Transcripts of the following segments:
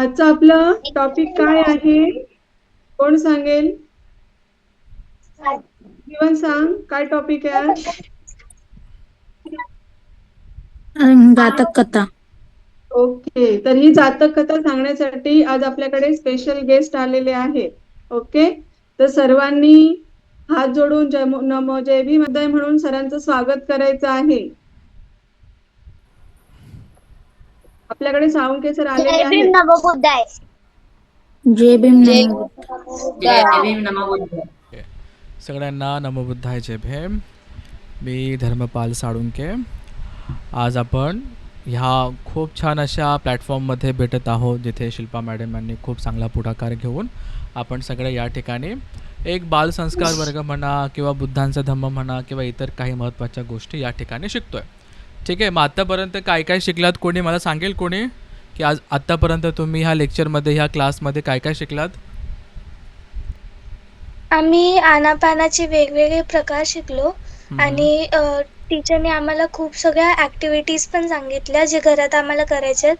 आजचं आपलं टॉपिक काय आहे? कोण सांगेल? जीवन सांग काय टॉपिक आहे आज? जातक कथा. ओके तर ही जातक कथा सांगण्यासाठी आज आपल्याकडे स्पेशल गेस्ट आलेले आहेत ओके? तर सर्वांनी हात जोडून जय नमो जय हृदय म्हणून सरांचं स्वागत करायचं आहे. आपल्याकडे साळुंके सर आलेले जय भीम आहेत. नमोबुद्धाय. जय भीम जय नमो सगळ्यांना नमोबुद्धाय जय भीम. मी धर्मपाल साळुंके. आज आपण ह्या खूप छान अशा प्लॅटफॉर्ममध्ये भेटत आहोत जिथे शिल्पा मॅडम यांनी खूप चांगला पुढाकार घेऊन आपण सगळे या ठिकाणी एक बालसंस्कार वर्ग म्हणा किंवा बुद्धांचा धम्म म्हणा किंवा इतर काही महत्त्वाच्या गोष्टी या ठिकाणी शिकतोय. ठीक आहे मग आत्तापर्यंत काय काय शिकलात? कोणी मला सांगेल कोणी? की आज आत्तापर्यंत तुम्ही ह्या लेक्चरमध्ये ह्या क्लासमध्ये काय काय शिकलात? आम्ही आनापानाचे वेगवेगळे प्रकार शिकलो आणि टीचरने आम्हाला खूप सगळ्या ऍक्टिव्हिटीज पण सांगितल्या जे घरात आम्हाला करायच्या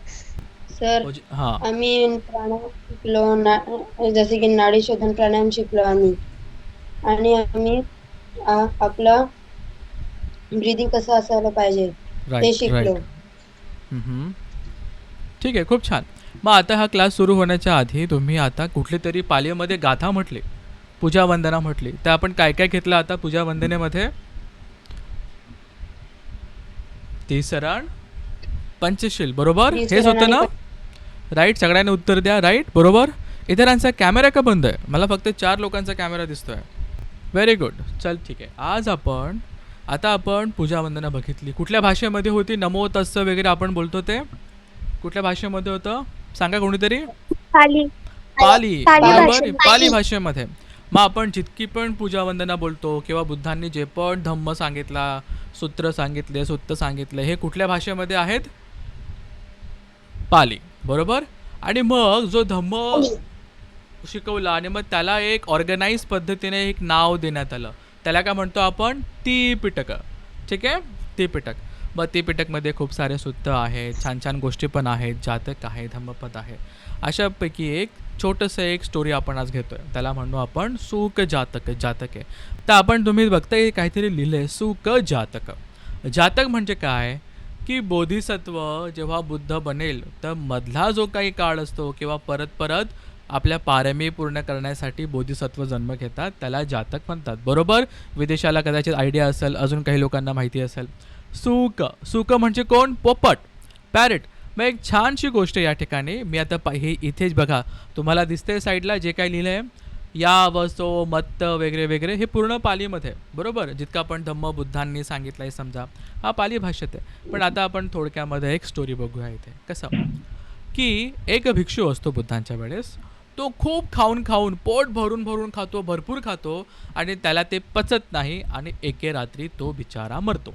सर हां. आम्ही प्राणायाम शिकलो ना जसे की नाडी शोधन प्राणायाम शिकलो आम्ही. आणि आम्ही आ- आपला ब्रिदिंग कसं असायला पाहिजे? ते राईट शिकलो. राईट हम्म. ठीक आहे खूप छान. मग आता हा क्लास सुरू होण्याच्या आधी तुम्ही आता कुठली तरी पालीमध्ये गाथा म्हटली पूजा वंदना म्हटली. तर आपण काय काय घेतलं आता पूजा वंदनेमध्ये? तिसरण पंचशील बरोबर? हेच तिसरण होतं ना? राईट सगळ्यांनी उत्तर द्या. राईट बरोबर? इतरांचा कॅमेरा का बंद आहे? मला फक्त चार लोकांचा कॅमेरा दिसतोय. व्हेरी गुड चल ठीक आहे. आज आपण आता आपण पूजा वंदना बघितली. कुठल्या भाषेमध्ये होती? नमो तस्स वगैरे आपण बोलतो ते? कुठल्या भाषेमध्ये होतं? सांगा कोणीतरी. पाली. पाली. पाली बरोबर. पाली. भाषेमध्ये. मग आपण जितकी पण पूजा वंदना बोलतो किंवा बुद्धांनी जे पण धम्म सांगितला सूत्र सांगितले सुत्त सांगितले हे कुठल्या भाषेमध्ये आहेत? पाली. बरोबर? आणि मग जो धम्म शिकवला आणि मग त्याला एक ऑर्गनाईज पद्धतीने एक नाव देण्यात आलं. त्याला काय म्हणतो आपण? ती पिटक. ठीक आहे? ती पिटक. मग ती पिटकमध्ये खूप सारे सुत्त आहेत छान छान गोष्टी पण आहेत जातक आहे धम्मपद आहे. अशापैकी एक छोटंसं एक स्टोरी आपण आज घेतोय. त्याला म्हणू आपण सुक जातक जातक आहे. तर आपण तुम्ही बघताय काहीतरी लिहिलं आहे सुक जातक. जातक म्हणजे काय? की बोधिसत्व जेव्हा बुद्ध बनेल तर मधला जो काही काळ असतो किंवा परत परत आपल्या पारमी पूर्ण करण्यासाठी बोधिसत्व जन्म घेतात त्याला जातक म्हणतात. बरोबर? विदेशाला कदाचित आयडिया असेल अजून काही लोकांना माहिती असेल. सुक. सुक म्हणजे कोण? पोपट. पॅरेट मग एक छानशी गोष्ट या ठिकाणी मी आता हे इथेच बघा. तुम्हाला दिसते साईडला जे काही लिहिलं आहे या वसो मत्त वगैरे वगैरे हे पूर्ण पालीमध्ये. बरोबर? जितकं आपण धम्म बुद्धांनी सांगितलं आहे समजा हा पाली भाषेत आहे. पण आता आपण थोडक्यामध्ये एक स्टोरी बघूया इथे. कसं? की एक भिक्षू असतो बुद्धांच्या वेळेस. तो खूप खाऊन खाऊन पोट भरून भरून खातो भरपूर खातो आणि त्याला ते पचत नाही आणि एके रात्री तो बिचारा मरतो.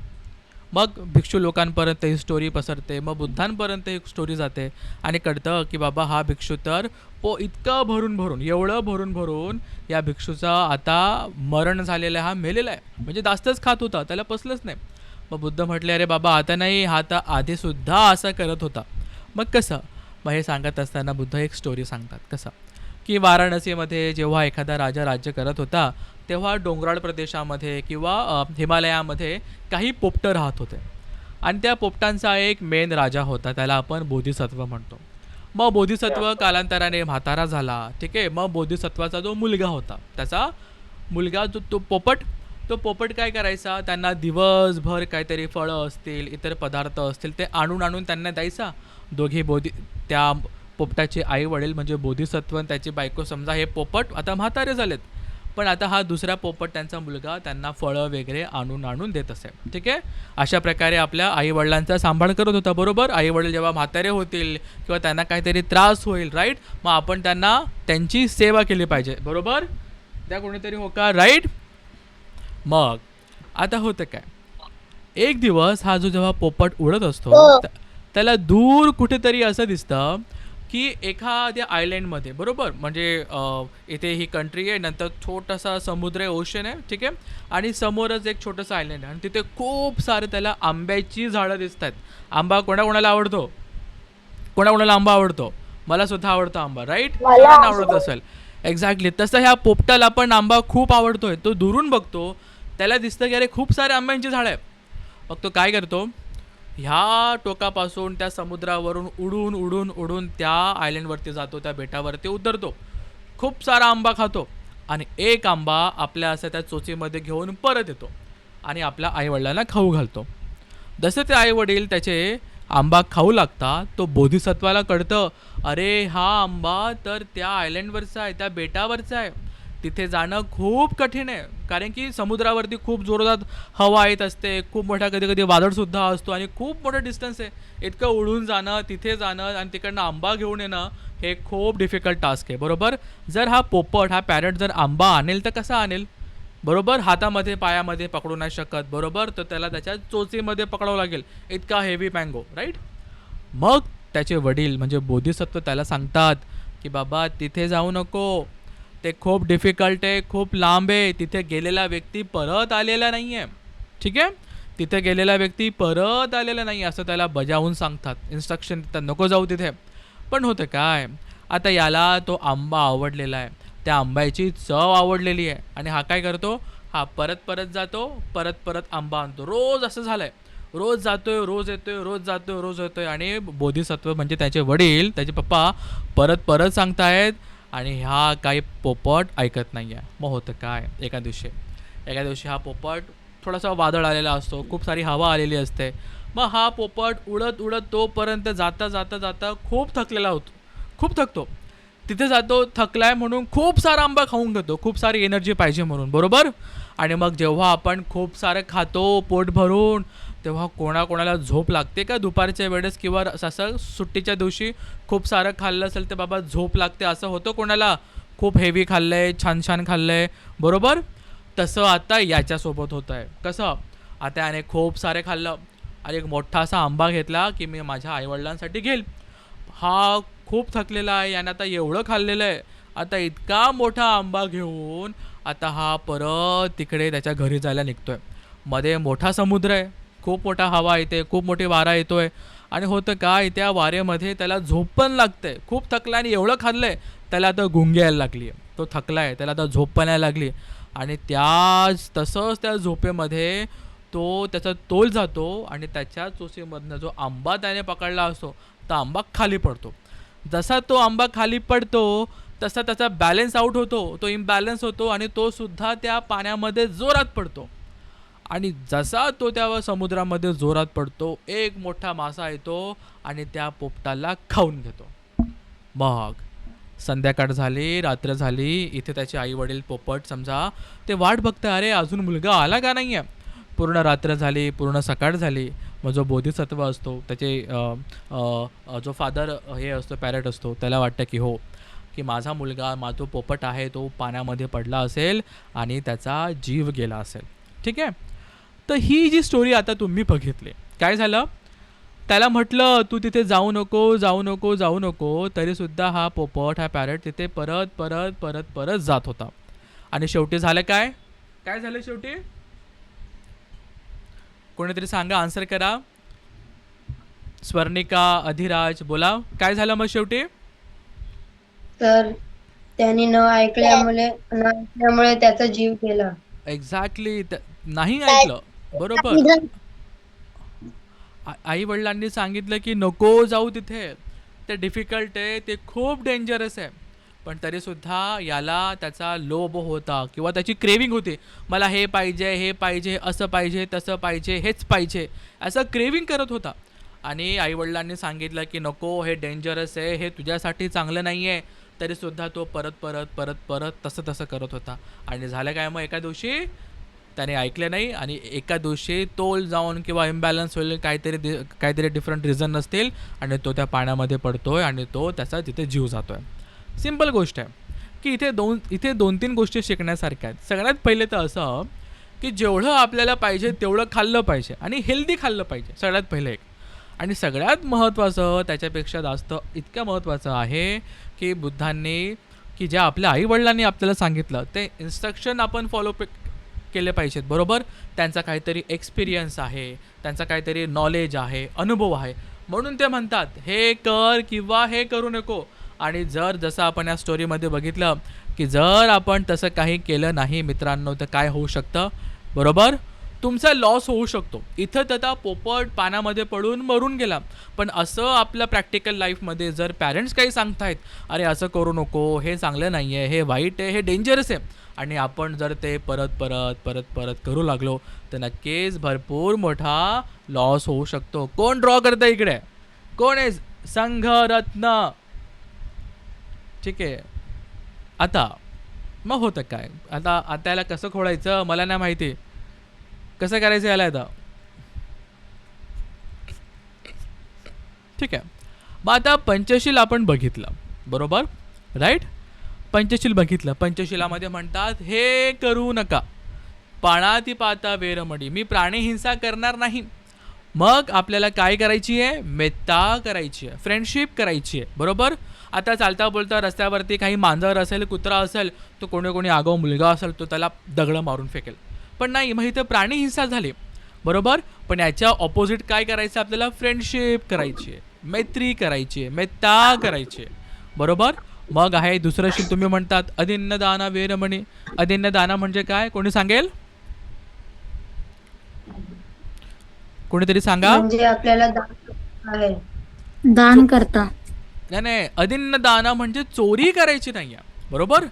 मग भिक्षू लोकांपर्यंत ही स्टोरी पसरते मग बुद्धांपर्यंत ही स्टोरी जाते आणि कळतं की बाबा हा भिक्षू तर पो इतकं भरून भरून एवढं भरून भरून या भिक्षूचा आता मरण झालेला हा मेलेला आहे. म्हणजे जास्तच खात होता त्याला पसलंच नाही. मग बुद्ध म्हटले अरे बाबा आता नाही हा तर आधीसुद्धा असं करत होता. मग कसं? मग हे सांगत असताना बुद्ध एक स्टोरी सांगतात. कसं? की वाराणसीमध्ये जेव्हा एखादा राजा राज्य करत होता तेव्हा डोंगराळ प्रदेशामध्ये किंवा हिमालयामध्ये काही पोपटं राहत होते. आणि त्या पोपटांचा एक मेन राजा होता त्याला आपण बोधिसत्व म्हणतो. मग बोधिसत्व कालांतराने म्हातारा झाला ठीक आहे? मग बोधिसत्वाचा जो मुलगा होता त्याचा मुलगा जो तो पोपट तो पोपट काय करायचा? त्यांना दिवसभर काहीतरी फळं असतील इतर पदार्थ असतील ते आणून आणून त्यांना द्यायचा. दोघे बोधी त्या पोपटाचे आई वडील म्हणजे बोधिसत्व आणि त्याची बायको समजा हे पोपट आता म्हातारे झालेत. पण आता हा दुसरा पोपट त्यांचा मुलगा त्यांना फळं वगैरे आणून आणून देत असे ठीक आहे? अशा प्रकारे आपल्या आईवडिलांचा सांभाळ करत होता बरोबर? आईवडील जेव्हा म्हातारे होतील किंवा त्यांना काहीतरी त्रास होईल राईट मग आपण त्यांना त्यांची सेवा केली पाहिजे. बरोबर? त्या कोणीतरी हो का? राईट मग आता होतं काय? एक दिवस हा जो जेव्हा पोपट उडत असतो हो. त्याला दूर कुठेतरी असं दिसतं की एखाद्या आयलँडमध्ये बरोबर? म्हणजे इथे ही कंट्री आहे नंतर छोटासा समुद्र आहे ओशन आहे ठीक आहे? आणि समोरच एक छोटंसं आयलँड आहे. आणि तिथे खूप सारे त्याला आंब्याची झाडं दिसत आहेत आंबा कोणाकोणाला आवडतो? कोणाकोणाला आंबा आवडतो? मला सुद्धा आवडतो आंबा राईट सगळ्यांना आवडत. असेल. एक्झॅक्टली तसं ह्या पोपटाला पण आंबा खूप आवडतोय. तो दुरून बघतो. त्याला दिसतं की अरे खूप सारे आंब्यांची झाडं आहे मग तो काय करतो? ह्या टोकापासून त्या समुद्रावरून उडून उडून उडून त्या आयलंडवरती जातो त्या बेटावरती उतरतो. खूप सारा आंबा खातो आणि एक आंबा आपल्या असं त्या चोचीमध्ये घेऊन परत येतो आणि आपल्या आईवडिलांना खाऊ घालतो. जसे ते आईवडील त्याचे आंबा खाऊ लागतात तो बोधिसत्वाला कळतं अरे हा आंबा तर त्या आयलंडवरचा आहे त्या बेटावरचा आहे. तिथे जाणं खूप कठीण आहे. कारण की समुद्रावरती खूप जोरदार हवा येत असते खूप मोठा कधी कधी वादळसुद्धा असतो आणि खूप मोठं डिस्टन्स आहे. इतकं उडून जाणं तिथे जाणं आणि तिकडनं आंबा घेऊन येणं हे खूप डिफिकल्ट टास्क आहे. बरोबर? जर हा पोपट हा पॅरेट जर आंबा आणेल तर कसा आणेल? बरोबर? हातामध्ये पायामध्ये पकडू नाही शकत. बरोबर? तर त्याला त्याच्या चोचीमध्ये पकडावं लागेल. इतका हेवी मँगो राईट मग त्याचे वडील म्हणजे बोधिसत्व त्याला सांगतात की बाबा तिथे जाऊ नको. ते खूप डिफिकल्ट आहे खूप लांब आहे. तिथे गेलेला व्यक्ती परत आलेला नाही आहे ठीक आहे? तिथे गेलेला व्यक्ती परत आलेला नाही असं त्याला बजावून सांगतात. इन्स्ट्रक्शन देतात नको जाऊ तिथे. पण होतं काय? आता याला तो आंबा आवडलेला आहे. त्या आंब्याची चव आवडलेली आहे. आणि हा काय करतो? हा परत परत जातो परत परत आंबा आणतो. रोज असं झालं आहे रोज जातोय रोज येतोय रोज जातोय रोज येतोय आणि बोधिसत्व म्हणजे त्याचे वडील त्याचे पप्पा परत परत सांगतायत आणि ह्या काही पोपट ऐकत नाही आहे मग होतं काय? एका दिवशी. एका दिवशी हा पोपट थोडासा वादळ आलेला असतो. खूप सारी हवा आलेली असते. मग हा पोपट उडत उडत तोपर्यंत जाता जाता जाता खूप थकलेला होतो. खूप थकतो. तिथे जातो थकलाय म्हणून खूप सारा आंबा खाऊन घेतो. खूप सारी एनर्जी पाहिजे म्हणून. बरोबर? आणि मग जेव्हा आपण खूप सारं खातो पोट भरून तेव्हा कोणाकोणाला झोप लागते का दुपारच्या वेळेस? किंवा असं सुट्टीच्या दिवशी खूप सारं खाल्लं असेल तर बाबा झोप लागते असं होतं कोणाला? खूप हेवी खाल्लं आहे छान छान खाल्लं आहे बरोबर? तसं आता याच्यासोबत होतं आहे कसं? आता याने खूप सारे खाल्लं. आणि एक मोठा असा आंबा घेतला की मी माझ्या आईवडिलांसाठी घेईल. हा खूप थकलेला आहे. याने आता एवढं खाल्लेलं आहे. आता इतका मोठा आंबा घेऊन आता हा परत तिकडे त्याच्या घरी जायला निघतो आहे मध्ये मोठा समुद्र आहे. खूप मोठा हवा येते खूप मोठी वारा येतो आहे आणि होतं काय त्या वारेमध्ये त्याला झोप पण लागते. खूप थकला आणि एवढं खाल्लं आहे त्याला आता गुंगी यायला लागली आहे तो आहे त्याला आता झोप पण यायला लागली आणि त्याच तसंच त्या झोपेमध्ये तो त्याचा तोल जातो आणि त्याच्या चोसीमधनं जो आंबा त्याने पकडला असतो तो आंबा खाली पडतो. जसा तो आंबा खाली पडतो तसा त्याचा बॅलन्स आउट होतो. तो इम्बॅलन्स होतो आणि तो सुद्धा त्या पाण्यामध्ये जोरात पडतो. आणि जसा तो त्या समुद्रामध्ये जोरात पडतो एक मोठा मासा येतो आणि त्या पोपटाला खाऊन घेतो. मग संध्याकाळ झाली रात्र झाली इथे त्याचे आई वडील पोपट समजा ते वाट बघतं अरे अजून मुलगा आला का नाही आहे पूर्ण रात्र झाली पूर्ण सकाळ झाली. मग जो बोधिसत्व असतो त्याचे जो फादर हे असतो पॅरेट असतो त्याला वाटतं की हो की माझा मुलगा मा पोपट आहे तो पाण्यामध्ये पडला असेल आणि त्याचा जीव गेला असेल. ठीक आहे? तर ही जी स्टोरी आता तुम्ही बघितली काय झालं? त्याला म्हटलं तू तिथे जाऊ नको जाऊ नको जाऊ नको तरीसुद्धा हा पोपट हा पॅरेट तिथे परत परत परत परत जात होता. आणि शेवटी झालं काय? काय झालं शेवटी? कोणीतरी सांगा आन्सर करा. स्वर्णिका अधिराज बोला. काय झालं मग शेवटी? तर त्यांनी न ऐकल्यामुळे न ऐकल्यामुळे त्याचा जीव गेला. एक्झॅक्टली नाही ऐकलं. बरोबर. आई वडिलांनी सांगितलं की नको जाऊ तिथे. ते डिफिकल्ट आहे ते खूप डेंजरस आहे. पण तरीसुद्धा याला त्याचा लोभ होता किंवा त्याची क्रेविंग होती. मला हे पाहिजे हे पाहिजे असं पाहिजे तसं पाहिजे हेच पाहिजे. असं क्रेविंग करत होता. आणि आईवडिलांनी सांगितलं की नको हे डेंजरस आहे हे तुझ्यासाठी चांगलं नाही आहे तरीसुद्धा तो परत परत परत परत तसं तसं करत होता. आणि झालं काय मग एका दिवशी? त्याने ऐकले नाही आणि एका दिवशी तोल जाऊन किंवा इम्बॅलन्स होईल काहीतरी दि- काहीतरी डिफरंट रिझन नसतील आणि तो त्या पाण्यामध्ये पडतो आहे आणि तो त्याचा तिथे जीव जातो आहे सिंपल गोष्ट आहे की इथे दोन इथे दोन तीन गोष्टी शिकण्यासारख्या आहेत. सगळ्यात पहिले तर असं की जेवढं आपल्याला पाहिजे तेवढं खाल्लं पाहिजे आणि हेल्दी खाल्लं पाहिजे. सगळ्यात पहिले एक. आणि सगळ्यात महत्त्वाचं त्याच्यापेक्षा जास्त इतकं महत्त्वाचं आहे की बुद्धांनी की ज्या आपल्या आईवडिलांनी आपल्याला सांगितलं ते इन्स्ट्रक्शन आपण फॉलो केले पाहिजेत. बरोबर? त्यांचा काहीतरी एक्सपिरियन्स आहे. त्यांचा काहीतरी नॉलेज आहे अनुभव आहे. म्हणून ते म्हणतात हे कर किंवा हे करू नको. आणि जर जसं आपण या स्टोरीमध्ये बघितलं की जर आपण तसं काही केलं नाही मित्रांनो तर काय होऊ शकतं? बरोबर? तुमचा लॉस होऊ शकतो. इथं त्याचा पोपट पानामध्ये पडून मरून गेला. पण असं आपल्या प्रॅक्टिकल लाईफमध्ये जर पॅरेंट्स काही सांगतायत अरे असं करू नको हे चांगलं नाही आहे हे वाईट आहे हे डेंजरस आहे. आणि आपण जर ते परत परत परत परत करू लागलो तर नक्कीच भरपूर मोठा लॉस होऊ शकतो. कोण ड्रॉ करतं इकडे? कोण आहे? संघरत्न. ठीक आहे. आता मग होतं काय? आता आता याला कसं खोडायचं? मला नाही माहिती. कसं करायचं याला आता? ठीक आहे. मग आता पंचशील आपण बघितलं. बरोबर? राईट पंचशील बघितलं. पंचशिलामध्ये म्हणतात हे करू नका. पाणाती पाता वेरमणी मी प्राणीहिंसा करणार नाही. मग आपल्याला काय करायची आहे? मेत्ता करायची आहे. फ्रेंडशिप करायची आहे. बरोबर? आता चालता बोलता रस्त्यावरती काही मांजर असेल कुत्रा असेल तो कोणी कोणी आगाऊ मुलगा असेल तो त्याला दगडं मारून फेकेल. पण नाही मग इथं प्राणीहिंसा झाली. बरोबर? पण याच्या ऑपोजिट काय करायचं आपल्याला? फ्रेंडशिप करायची आहे. मैत्री करायची आहे. मेत्ता करायची आहे. बरोबर? मग आहे दुसरं शील तुम्ही म्हणतात अदिन्न दाना वेरमणी. अदिन्न दाना म्हणजे काय? कोणी सांगेल? कोणीतरी सांगा? म्हणजे आपल्याला दान आहे दान करता. नाही नाही. अदिन्न दाना म्हणजे चोरी करायची नाही आहे बरोबर?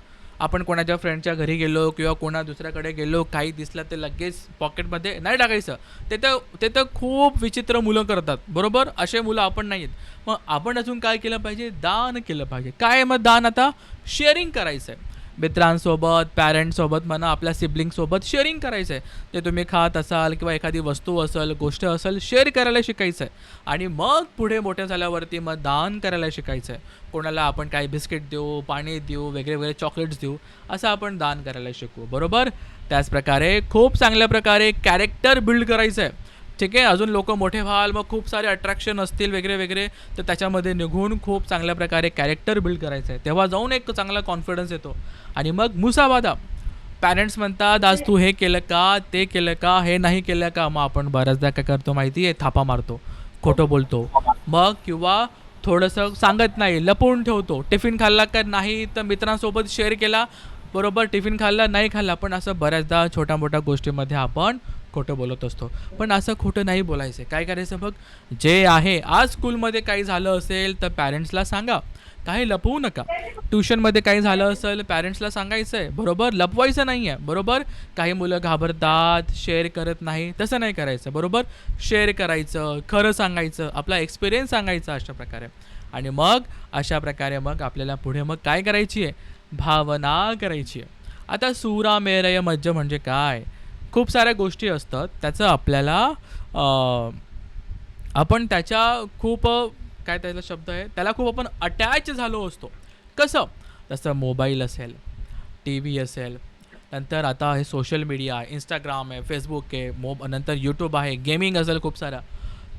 आपण कोणाच्या फ्रेंडच्या घरी गेलो किंवा कोणा दुसऱ्याकडे गेलो काही दिसलं ते लगेच पॉकेटमध्ये नाही टाकायचं. ते तर ते तर खूप विचित्र मुलं करतात बरोबर? असे मुलं आपण नाही आहेत मग आपण अजून काय केलं पाहिजे? दान केलं पाहिजे. काय मग दान आता? शेअरिंग करायचं आहे मित्रांसोबत पॅरेंट्ससोबत म्हणा आपल्या सिबलिंगसोबत शेअरिंग करायचं आहे ते तुम्ही खात असाल किंवा एखादी वस्तू असेल गोष्ट असेल शेअर करायला शिकायचं आहे आणि मग पुढे मोठ्या झाल्यावरती मग दान करायला शिकायचं आहे कोणाला आपण काही बिस्किट देऊ पाणी देऊ वेगळे वेगळे चॉकलेट्स देऊ असं आपण दान करायला शिकू. बरोबर? त्याचप्रकारे खूप चांगल्या प्रकारे कॅरेक्टर बिल्ड करायचं आहे ठीक आहे अजून लोक मोठे व्हाल मग खूप सारे अट्रॅक्शन असतील वगैरे वगैरे तर त्याच्यामध्ये निघून खूप चांगल्या प्रकारे कॅरेक्टर बिल्ड करायचं आहे. तेव्हा जाऊन एक चांगला कॉन्फिडन्स येतो. आणि मग मुसावादा पॅरेंट्स म्हणतात आज तू हे केलं का ते केलं का हे नाही केलं का? मग आपण बऱ्याचदा काय करतो माहिती आहे थापा मारतो खोटं बोलतो. मग किंवा थोडंसं सांगत नाही लपवून ठेवतो. टिफिन खाल्ला का नाही तर मित्रांसोबत शेअर केला. बरोबर टिफिन खाल्ला नाही खाल्ला पण असं बऱ्याचदा छोट्या मोठ्या गोष्टीमध्ये आपण खोटं बोलत असतो. पण असं खोटं नाही बोलायचं. काय करायचं बघ? जे आहे आज स्कूलमध्ये काही झालं असेल तर पॅरेंट्सला सांगा. काही लपवू नका. ट्युशनमध्ये काही झालं असेल पॅरेंट्सला सांगायचं आहे बरोबर? लपवायचं नाही आहे बरोबर? काही मुलं घाबरतात शेअर करत नाही. तसं नाही करायचं. बरोबर? शेअर करायचं खरं सांगायचं आपला एक्सपिरियन्स सांगायचा अशा प्रकारे. आणि मग अशा प्रकारे मग आपल्याला पुढे मग काय करायची आहे? भावना करायची आहे. आता सुरा मेरय मज्ज म्हणजे काय? खूप साऱ्या गोष्टी असतात. त्याचं आपल्याला आपण त्याच्या खूप काय त्याचा शब्द आहे? त्याला खूप आपण अटॅच झालो असतो. कसं? जसं मोबाईल असेल टी व्ही असेल नंतर आता हे सोशल मीडिया आहे इंस्टाग्राम आहे फेसबुक आहे मोब नंतर यूट्यूब आहे गेमिंग असेल खूप सारा.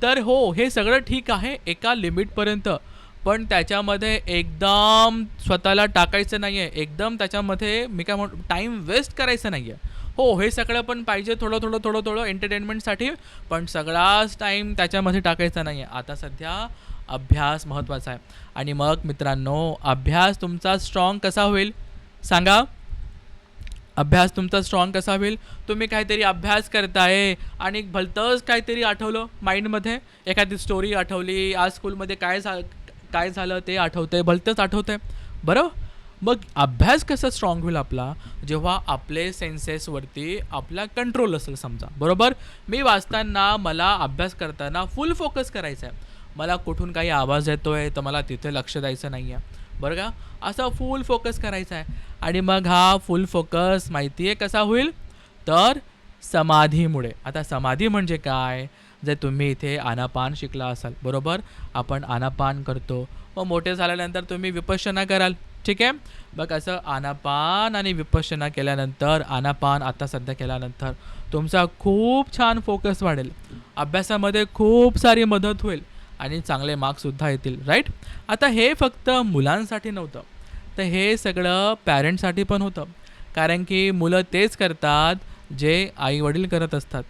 तर हो हे सगळं ठीक आहे एका लिमिटपर्यंत पण त्याच्यामध्ये एकदम स्वतःला टाकायचं नाही आहे एकदम त्याच्यामध्ये मी काय म्हणतो टाईम वेस्ट करायचं नाही आहे हो हे सगळं पण पाहिजे थोडं थोडं थोडं थोडं एंटरटेनमेंटसाठी पण सगळाच टाईम त्याच्यामध्ये टाकायचा नाही आहे आता सध्या अभ्यास महत्त्वाचा आहे. आणि मग मित्रांनो अभ्यास तुमचा स्ट्रॉंग कसा होईल? सांगा. अभ्यास तुमचा स्ट्रॉंग कसा होईल? तुम्ही काहीतरी अभ्यास करताय आणि भलतंच काहीतरी आठवलं माइंडमध्ये एखादी स्टोरी आठवली आज स्कूलमध्ये काय झा काय झालं ते आठवतंय भलतंच आठवतंय. बरं? मग अभ्यास कसा स्ट्रॉंग होईल आपला? जेव्हा आपले सेन्सेसवरती आपला कंट्रोल असेल समजा. बरोबर? मी वाचताना मला अभ्यास करताना फुल फोकस करायचा आहे मला कुठून काही आवाज येतो आहे तर मला तिथे लक्ष द्यायचं नाही आहे बरं का? असा फुल फोकस करायचा आहे आणि मग हा फुल फोकस माहिती आहे कसा होईल? तर समाधीमुळे. आता समाधी म्हणजे काय? जे तुम्ही इथे आनापान शिकला असाल. बरोबर? आपण आनापान करतो. मग मोठे झाल्यानंतर तुम्ही विपश्यना कराल. ठीक आहे? बघ असं आनापान आणि विपश्यना केल्यानंतर आनापान आता सध्या केल्यानंतर तुमचा खूप छान फोकस वाढेल. अभ्यासामध्ये खूप सारी मदत होईल आणि चांगले मार्क्ससुद्धा येतील राईट आता हे फक्त मुलांसाठी नव्हतं. तर हे सगळं पॅरेंट्ससाठी पण होतं. कारण की मुलं तेच करतात जे आईवडील करत असतात.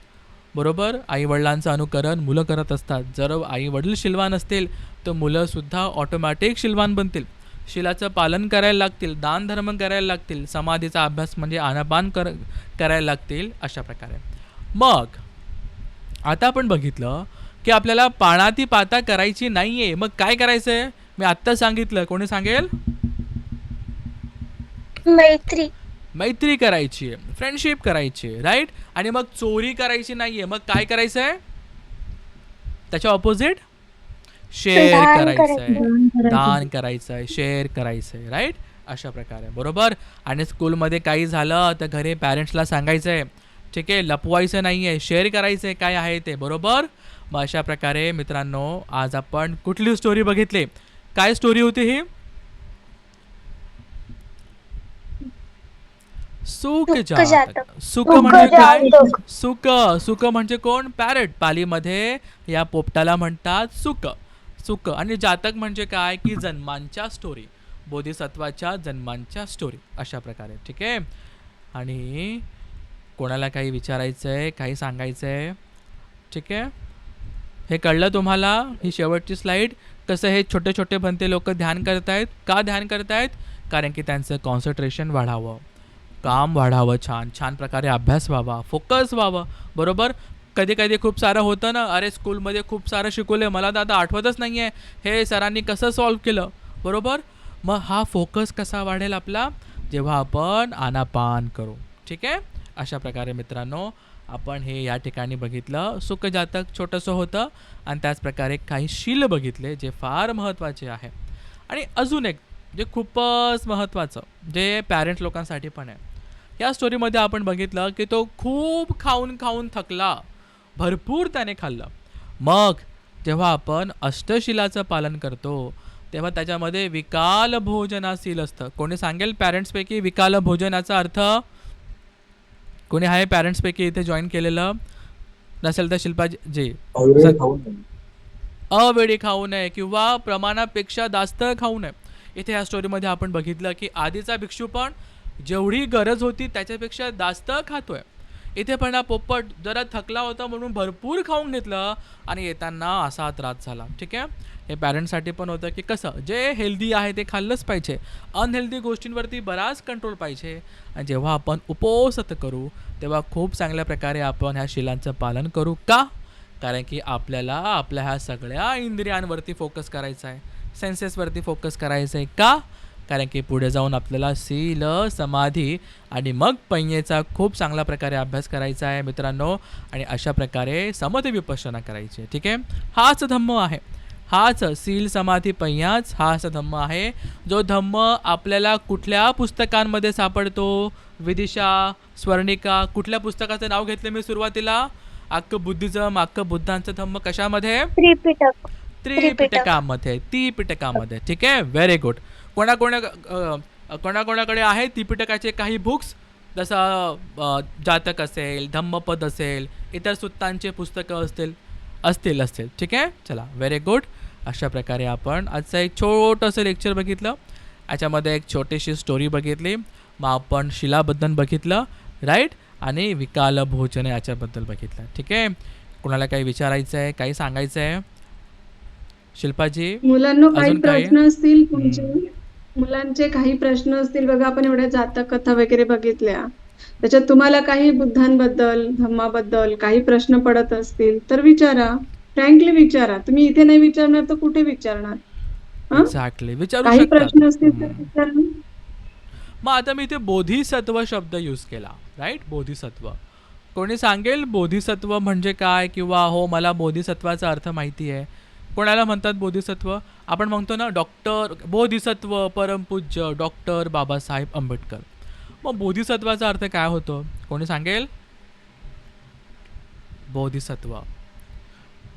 बरोबर? आईवडिलांचं अनुकरण मुलं करत असतात. जर आईवडील शिलवान असतील तर मुलंसुद्धा ऑटोमॅटिक शिलवान बनतील. शिलाचं पालन करायला लागतील दान धर्म करायला लागतील समाधीचा अभ्यास म्हणजे आनापान कर करायला लागतील अशा प्रकारे. मग आता आपण बघितलं की आपल्याला पाणाती पाता करायची नाही आहे मग काय करायचं आहे मी आत्ता सांगितलं. कोणी सांगेल? मैत्री. मैत्री करायची आहे. फ्रेंडशिप करायची आहे राईट आणि मग चोरी करायची नाही आहे मग काय करायचं आहे त्याच्या ऑपोजिट शेअर करायचं आहे. दान करायचं आहे शेअर करायचं आहे राईट अशा प्रकारे. बरोबर? आणि स्कूलमध्ये काही झालं तर घरी पॅरेंट्सला सांगायचं आहे ठीक आहे लपवायचं नाही आहे शेअर करायचं आहे काय आहे ते. बरोबर? मग अशा प्रकारे मित्रांनो आज आपण कुठली स्टोरी बघितली? काय स्टोरी होती ही? सुख सुख जातक. सुख सुख म्हणजे काय. सुक सुक म्हणजे कोण? पॅरेट पालीमध्ये या पोपटाला म्हणतात सुक चुकं. आणि जातक म्हणजे काय? की जन्मांच्या स्टोरी बोधिसत्वाच्या जन्मांच्या स्टोरी अशा प्रकारे. ठीक आहे? आणि कोणाला काही विचारायचं आहे काही सांगायचं आहे ठीक आहे? हे कळलं तुम्हाला? ही शेवटची स्लाईड कसं हे छोटे छोटे भंते लोक ध्यान करतायत? का ध्यान करतायत? कारण की त्यांचं कॉन्सन्ट्रेशन वाढावं. काम वाढावं छान. छान प्रकारे अभ्यास व्हावा. फोकस व्हावं. बरोबर? कधी कधी खूप सारं होतं ना अरे स्कूलमध्ये खूप सारं शिकवलं मला तर आता आठवतच नाही आहे हे सरांनी कसं सॉल्व केलं? बरोबर? मग हा फोकस कसा वाढेल आपला? जेव्हा आपण आनापान करू. ठीक आहे? अशा प्रकारे मित्रांनो आपण हे या ठिकाणी बघितलं. सुखजातक छोटंसं होतं आणि त्याचप्रकारे काही शील बघितले जे फार महत्त्वाचे आहे. आणि अजून एक जे खूपच महत्त्वाचं जे पॅरेंट्स लोकांसाठी पण आहे. या स्टोरीमध्ये आपण बघितलं की तो खूप खाऊन खाऊन थकला. भरपूर त्याने खाल्लं. मग जेव्हा आपण अष्टशिलाचं पालन करतो तेव्हा त्याच्यामध्ये विकाल भोजनाशील असतं. कोणी सांगेल पॅरेंट्सपैकी विकाल भोजनाचा अर्थ? कोणी आहे पॅरेंट्सपैकी इथे जॉईन केलेलं? नसेल तर शिल्पा जी अवेळी खाऊ नये किंवा प्रमाणापेक्षा जास्त खाऊ नये. इथे ह्या स्टोरीमध्ये आपण बघितलं की आधीचा भिक्षू पण जेवढी गरज होती त्याच्यापेक्षा जास्त खातोय. इथे पण हा पोपट जरा थकला होता म्हणून भरपूर खाऊन घेतलं आणि येताना असा त्रास झाला. ठीक आहे? हे पॅरेंट्ससाठी पण होतं की कसं जे हेल्दी आहे ते खाल्लंच पाहिजे. अनहेल्दी गोष्टींवरती बराच कंट्रोल पाहिजे. आणि जेव्हा आपण उपोसत करू तेव्हा खूप चांगल्या प्रकारे आपण ह्या शिलांचं पालन करू का? कारण की आपल्याला आपल्या ह्या सगळ्या इंद्रियांवरती फोकस करायचा आहे. सेन्सेसवरती फोकस करायचं आहे का? कारण की पुढे जाऊन आपल्याला सील समाधी आणि मग पैयेचा खूप चांगल्या प्रकारे अभ्यास करायचा आहे मित्रांनो. आणि अशा प्रकारे समते विपश्यना करायची आहे. ठीक आहे? हाच धम्म आहे. हाच सील समाधी पैयाच हा असा धम्म आहे. जो धम्म आपल्याला कुठल्या पुस्तकांमध्ये सापडतो? विदिशा स्वर्णिका कुठल्या पुस्तकाचं नाव घेतलं मी सुरुवातीला? अक्क बुद्धिझम अक्क बुद्धांचं धम्म कशामध्ये? त्रिपिटक. त्रिपिटकामध्ये. त्रिपिटकामध्ये. ठीक आहे? व्हेरी गुड कोणा कोणा अ, कोणाकोणाकडे आहे त्रिपिटकाचे काही बुक्स? जसं जातक असेल धम्मपद असेल इतर सुत्तांचे पुस्तकं असतील असतील असतील. ठीक आहे? चला व्हेरी गुड अशा प्रकारे आपण आजचं एक छोटंसं लेक्चर बघितलं. याच्यामध्ये एक छोटीशी स्टोरी बघितली. मग आपण शिलाबद्दल बघितलं राईट आणि विकाल भोजन याच्याबद्दल बघितलं. ठीक आहे? कोणाला काही विचारायचं आहे काही सांगायचं आहे? शिल्पाजी? मुलांना काही अजून काही? प्रश्न असतील तुमचे? मुलांचे काही प्रश्न असतील बघा आपण एवढ्या जातक कथा वगैरे बघितल्या. त्याच्यात तुम्हाला काही बुद्धांबद्दल धम्माबद्दल काही प्रश्न पडत असतील तर विचारा. फ्रँकली विचारा. तुम्ही इथे नाही विचारणार तर कुठे विचारणार? काही प्रश्न असतील तर शकतात विचारा. मग आता मी इथे बोधिसत्व शब्द यूज केला राईट बोधिसत्व. कोणी सांगेल बोधिसत्व म्हणजे काय? किंवा हो मला बोधिसत्वाचा अर्थ माहिती आहे कोणाला म्हणतात बोधिसत्व? आपण म्हणतो ना डॉक्टर बोधिसत्व परमपूज्य डॉक्टर बाबासाहेब आंबेडकर. मग बोधिसत्वाचा अर्थ काय होतो? कोणी सांगेल? बोधिसत्व.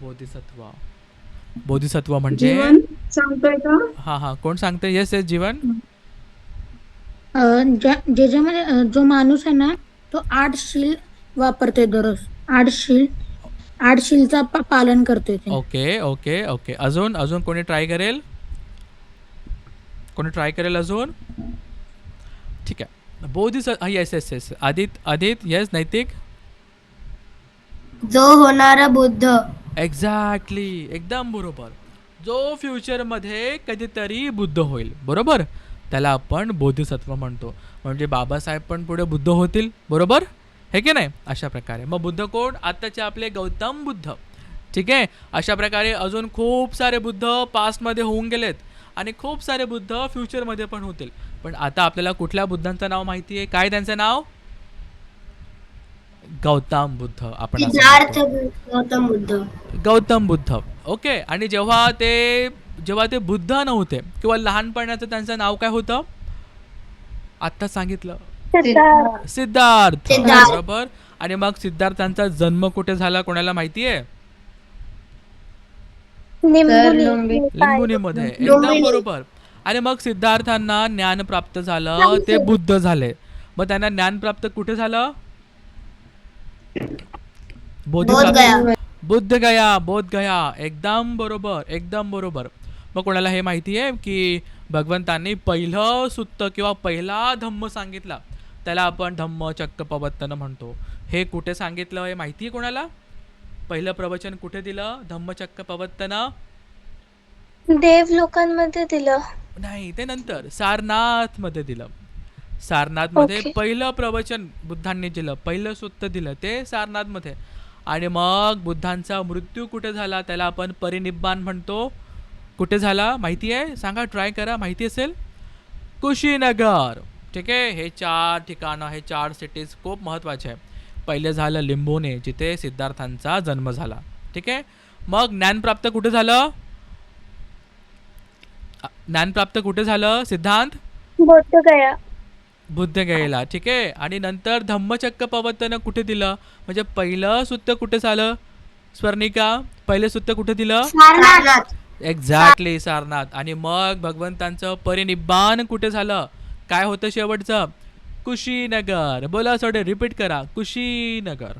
बोधिसत्व. बोधिसत्व म्हणजे? जीवन सांगतोय का? हा हा. कोण सांगते येस येस जीवन? ज्याच्यामध्ये जो माणूस आहे ना तो आठ शील वापरते दररोज. आठ शील आठ शीलचा प- पालन करतोय ते. Okay okay okay. अजून अजून कोणी ट्राय करेल? कोणी ट्राय करेल अजून? ठीक आहे. Bodhis yes yes yes Adit Adit yes Naitik? जो होणारा बुद्ध. एक्झॅक्टली एकदम बरोबर. जो फ्युचरमध्ये कधीतरी बुद्ध होईल. बरोबर? त्याला आपण बोधिसत्व म्हणतो. म्हणजे बाबासाहेब पण पुढे बुद्ध होतील. बरोबर? हे की नाही? अशा प्रकारे. मग बुद्ध कोण? आत्ताचे आपले गौतम बुद्ध. ठीक आहे? अशा प्रकारे अजून खूप सारे बुद्ध पास्टमध्ये होऊन गेलेत. आणि खूप सारे बुद्ध फ्युचरमध्ये पण होतील. पण आता आपल्याला कुठल्या बुद्धांचं नाव माहिती आहे? काय त्यांचं नाव? गौतम बुद्ध. आपण. गौतम बुद्ध. गौतम बुद्ध. ओके? आणि जेव्हा ते जेव्हा ते बुद्ध नव्हते किंवा लहानपणाचं त्यांचं नाव काय होतं? आत्ता सांगितलं. सिद्धार्थ. सिद्धार्थ. सिद्धार्थ. बरोबर. आणि मग सिद्धार्थांचा जन्म कुठे झाला कोणाला माहिती आहे निंबुनी लुंबी. लिंबुनीमध्ये. एकदम लुंबिनी. बरोबर. आणि मग सिद्धार्थांना ज्ञान प्राप्त झालं ते बुद्ध झाले. मग त्यांना ज्ञान प्राप्त कुठे झालं? बोधिसत्व बुद्ध गया बोध गया एकदम बरोबर एकदम बरोबर. मग कोणाला हे माहिती आहे की भगवंतांनी पहिलं सुत्त किंवा पहिला धम्म सांगितला? त्याला आपण धम्म चक्क पवत्तन म्हणतो. हे कुठे सांगितलं हे माहिती आहे कोणाला? पहिलं प्रवचन कुठे दिलं? धम्मचक्क पवत्तन देव लोकांमध्ये दिलं. नाही ते नंतर. सारनाथमध्ये दिलं. सारनाथमध्ये Okay. पहिलं प्रवचन बुद्धांनी दिलं. पहिलं सुत्त दिलं ते सारनाथमध्ये आणि मग बुद्धांचा मृत्यू कुठे झाला त्याला आपण परिनिब्बाण म्हणतो. कुठे झाला? माहिती आहे? सांगा ट्राय करा. माहिती असेल? कुशीनगर. ठीक आहे? हे चार ठिकाणं हे चार सिटीज खूप महत्त्वाचे आहे पहिले झालं लिंबोने जिथे सिद्धार्थांचा जन्म झाला. ठीक आहे? मग ज्ञानप्राप्त कुठे झालं? ज्ञानप्राप्त कुठे झालं? सिद्धांत? बोध गया बुद्ध गयेला ठीक आहे? आणि नंतर धम्मचक्क पवत्तन कुठे दिलं? म्हणजे पहिलं सुत्त कुठे झालं? स्वर्णिका पहिलं सुत्त कुठे दिलं? एक्झॅक्टली सारनाथ. आणि मग भगवंतांचं परिनिब्बाण कुठे झालं? काय होतं शेवटचं? कुशीनगर. बोला थोडे रिपीट करा. कुशीनगर.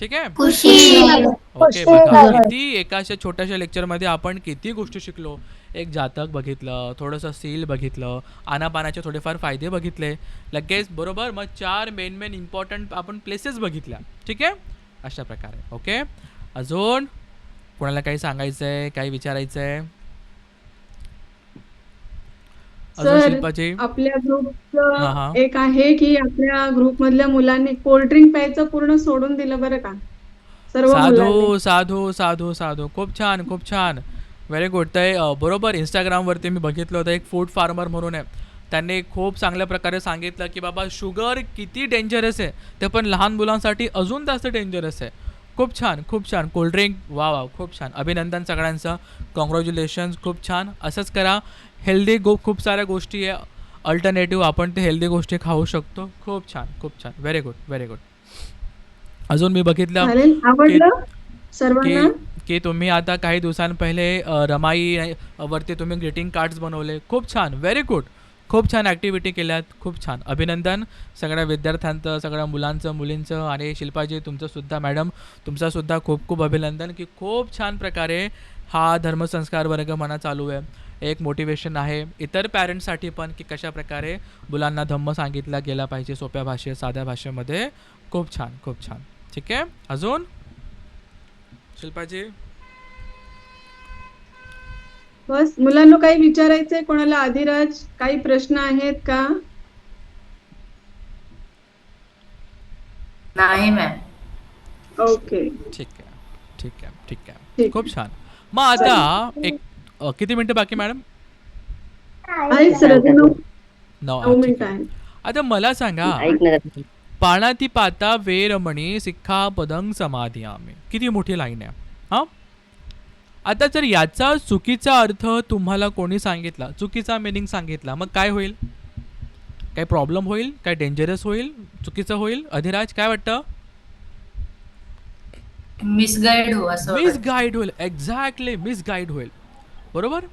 ठीक आहे? कुशीनगर. ओके बघा. किती एका अशा छोट्याशा लेक्चरमध्ये आपण किती गोष्टी शिकलो. एक जातक बघितलं थोडंसं सील बघितलं आनापानाचे थोडेफार फायदे बघितले. लगेच बरोबर? मग चार मेन मेन इम्पॉर्टंट आपण प्लेसेस बघितल्या. ठीक आहे? अशा प्रकारे. ओके अजून कोणाला काही सांगायचं आहे काही विचारायचं आहे अजून सर शिल्पाची? आपल्या हा, हा. ग्रुपचं एक आहे की आपल्या ग्रुप मधल्या मुलांनी कोल्ड्रिंक प्यायचं पूर्ण सोडून दिलं बरं का? सर्व मुलांनी. साधू साधू साधू. साधू खूप छान खूप छान. व्हेरी गुड ते अ, बरोबर इंस्टाग्रामवरती मी बघितलं होतं एक फूड फार्मर म्हणून आहे. त्यांनी खूप चांगल्या प्रकारे सांगितलं की बाबा शुगर किती डेंजरस आहे? ते पण लहान मुलांसाठी अजून जास्त डेंजरस आहे. खूप छान खूप छान. कोल्ड्रिंक वा वा खूप छान. अभिनंदन सगळ्यांचं. कॉंग्रॅच्युलेशन्स खूप छान. असंच करा. हेल्दी गो खूप साऱ्या गोष्टी आहे. अल्टरनेटिव्ह आपण ते हेल्दी गोष्टी खाऊ शकतो. खूप छान खूप छान. व्हेरी गुड व्हेरी गुड अजून मी बघितलं की तुम्ही आता काही दिवसां पहिले अ, रमाई वरती तुम्ही ग्रीटिंग कार्ड्स बनवले. खूप छान. व्हेरी गुड खूप छान ॲक्टिव्हिटी केल्यात. खूप छान. अभिनंदन सगळ्या विद्यार्थ्यांचं सगळ्या मुलांचं मुलींचं आणि शिल्पाजी तुमचंसुद्धा मॅडम तुमचंसुद्धा खूप खूप अभिनंदन की खूप छान प्रकारे हा धर्मसंस्कार वर्ग म्हणा चालू आहे. एक मोटिवेशन आहे. इतर पॅरेंट्ससाठी पण की कशा प्रकारे मुलांना धम्म सांगितला गेला पाहिजे सोप्या भाषेत साध्या भाषेमध्ये. खूप छान खूप छान. ठीक आहे? अजून? शिल्पाजी? बस मुलांना काही विचारायचंय? कोणाला आधिराज काही प्रश्न आहेत का? नाही मॅम ओके ठीक आहे ठीक आहे ठीक आहे. खूप छान. मग आता एक अ, किती मिनिटं बाकी मॅडम? आहेत सर अजून नऊ नऊ नऊ ठीक मिनिटं आहे. आहेत आता मला सांगा पाणाती पाता वेरमणी सिक्खा पदंग समाधियामी किती मोठी लाईन आहे. हा? आता जर याचा चुकीचा अर्थ तुम्हाला कोणी सांगितला चुकीचा मिनिंग सांगितला मग काय होईल? काही प्रॉब्लेम होईल? काय डेंजरस होईल? चुकीचं होईल? अधिराज काय वाटतं? मिसगाईड हो असं वाटतं. मिसगाईड होईल. एक्झॅक्टली मिसगाईड होईल. बरोबर?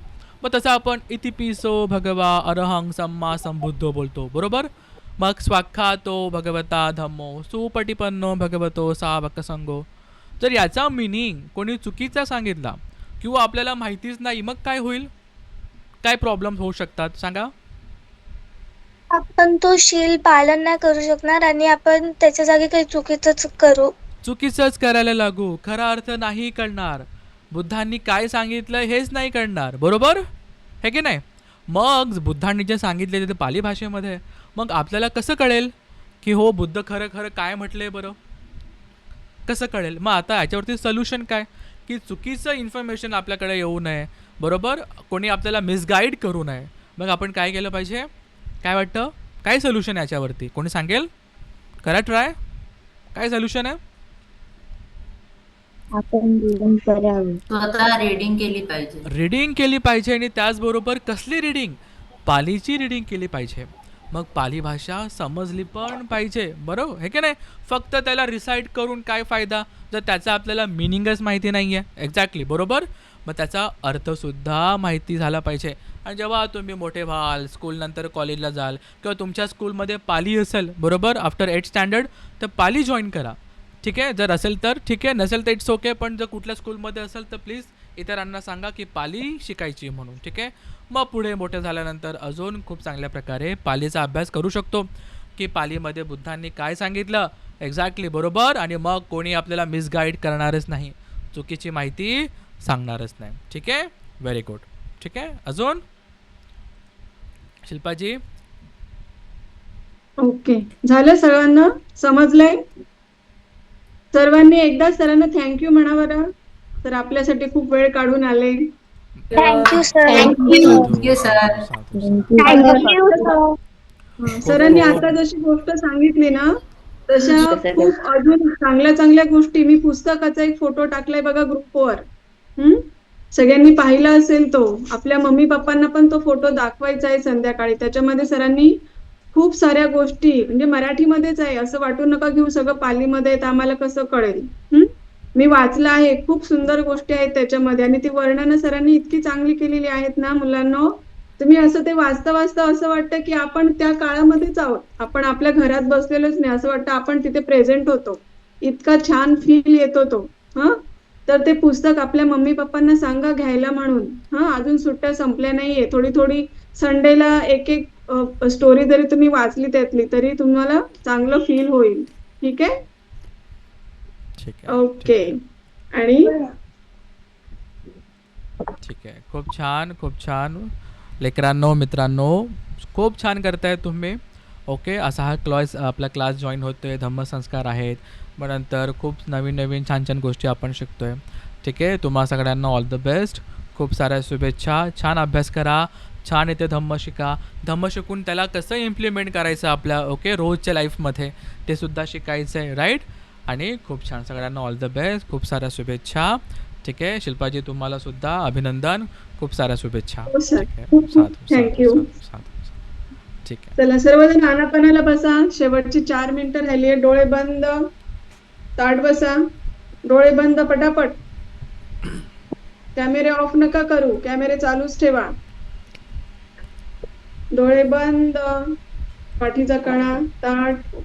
मग तसं आपण इतिपिसो भगवा अरहंग सम्मा संबुद्धो बोलतो बरोबर? मग स्वाख्यातो भगवता धम्मो सुपटिपन्नो भगवतो सा संगो. जर याचा मिनिंग कोणी चुकीचा सांगितला किंवा आपल्याला माहितीच नाही मग काय होईल? काय प्रॉब्लेम होऊ शकतात? सांगा. आपण तो शील पालन नाही करू शकणार आणि आपण त्याच्या जागी काही चुकीचंच करू. चुकीचंच करायला लागू. खरा अर्थ नाही कळणार. बुद्धांनी काय सांगितलं हेच नाही कळणार. बरोबर? हे की नाही? मग बुद्धांनी जे सांगितले ते पाली भाषेमध्ये मग आपल्याला कसं कळेल की हो बुद्ध खरं खरं काय म्हटलंय बरं? कसं कळेल? मग आता याच्यावरती सोल्युशन काय? की चुकीचं इन्फॉर्मेशन आपल्याकडे येऊ नये. बरोबर? कोणी आपल्याला मिसगाईड करू नये. मग आपण काय केलं पाहिजे? काय वाटतं? काय सोल्युशन याच्यावरती? कोणी सांगेल? करा ट्राय काय सोल्युशन आहे? आपण जीवन करावे. स्वतः रिडिंग केली पाहिजे. रीडिंग केली पाहिजे आणि त्याचबरोबर कसली रीडिंग पालीची रीडिंग केली पाहिजे. मग पाली भाषा समजली पण पाहिजे. बरोबर? हे की नाही? फक्त त्याला रिसाईट करून काय फायदा? जर त्याचा आपल्याला मिनिंगच माहिती नाही आहे एक्झॅक्टली बरोबर? मग त्याचा अर्थसुद्धा माहिती झाला पाहिजे. आणि जेव्हा तुम्ही मोठे व्हाल स्कूलनंतर कॉलेजला जाल किंवा तुमच्या स्कूलमध्ये पाली असेल बरोबर? आफ्टर एट स्टँडर्ड तर पाली जॉईन करा. ठीक आहे? जर असेल तर ठीक आहे. नसेल तर इट्स ओके पण जर कुठल्या स्कूलमध्ये असेल तर प्लीज इतरांना सांगा की पाली शिकायची म्हणून ठीक आहे? मग पुढे मोठे झाल्यानंतर अजून खूप चांगल्या प्रकारे पालीचा अभ्यास करू शकतो. की पालीमध्ये बुद्धांनी काय सांगितलं? एक्झॅक्टली बरोबर. आणि मग कोणी आपल्याला मिसगाईड करणारच नाही. चुकीची माहिती सांगणारच नाही. ठीक आहे? व्हेरी गुड ठीक आहे? अजून? शिल्पाजी? ओके झालं सगळ्यांना? समजलंय? सर्वांनी एकदा सरांना थँक्यू म्हणा बरं तर आपल्यासाठी खूप वेळ काढून आले. थँक्यू सर थँक्यू सर सरांनी आता जशी गोष्ट सांगितली ना तशा खूप अजून चांगल्या चांगल्या गोष्टी. मी पुस्तकाचा एक फोटो टाकलाय बघा ग्रुपवर हम्म सगळ्यांनी पाहिला असेल तो. आपल्या मम्मी पप्पांना पण तो फोटो दाखवायचा आहे संध्याकाळी. त्याच्यामध्ये सरांनी खूप साऱ्या गोष्टी म्हणजे मराठीमध्येच आहे. असं वाटू नका घेऊ सगळं पालीमध्ये आहे तर आम्हाला कसं कळेल. हम्म मी वाचलं आहे खूप सुंदर गोष्टी आहेत त्याच्यामध्ये आणि ती वर्णनं सरांनी इतकी चांगली केलेली आहेत ना मुलांना. तुम्ही असं ते वाचता वाचता असं वाटतं की आपण त्या काळामध्येच आहोत. आपण आपल्या घरात बसलेलोच नाही. असं वाटतं आपण तिथे प्रेझेंट होतो. इतका छान फील येतो तो. हा? तर ते पुस्तक आपल्या मम्मी पप्पांना सांगा घ्यायला म्हणून. हा? अजून सुट्ट्या संपल्या नाहीये. थोडी थोडी संडेला एक एक स्टोरी जरी तुम्ही वाचली त्यातली तरी तुम्हाला चांगलं फील होईल. ठीक आहे? ठीक आहे. ओके आणि? ठीक आहे. खूप छान खूप छान. लेकरांनो मित्रांनो खूप छान करताय तुम्ही. ओके असा हा क्लास आपला क्लास जॉईन होतोय. धम्मसंस्कार आहेत. मग नंतर खूप नवीन नवीन छान छान गोष्टी आपण शिकतोय. ठीक आहे? तुम्हा सगळ्यांना ऑल द बेस्ट खूप साऱ्या शुभेच्छा. छान अभ्यास करा. छान इथे धम्म शिका. धम्म शिकून त्याला कसं इम्प्लिमेंट करायचं आपल्या ओके रोजच्या लाईफमध्ये ते सुद्धा शिकायचं आहे राईट आणि खूप छान सगळ्यांना ऑल द बेस्ट खूप साऱ्या शुभेच्छा. ठीक आहे? शिल्पाजी तुम्हाला सुद्धा अभिनंदन. खूप साऱ्या शुभेच्छा. हो, sir. ठीक आहे? चला सर्वजण आनापानाला बसा. शेवटची चार मिनिटं राहिली डोळे बंद. ताट बसा. डोळे बंद पटापट. कॅमेरे ऑफ नका करू. कॅमेरे चालूच ठेवा. डोळे बंद. पाठीचा कणा ताट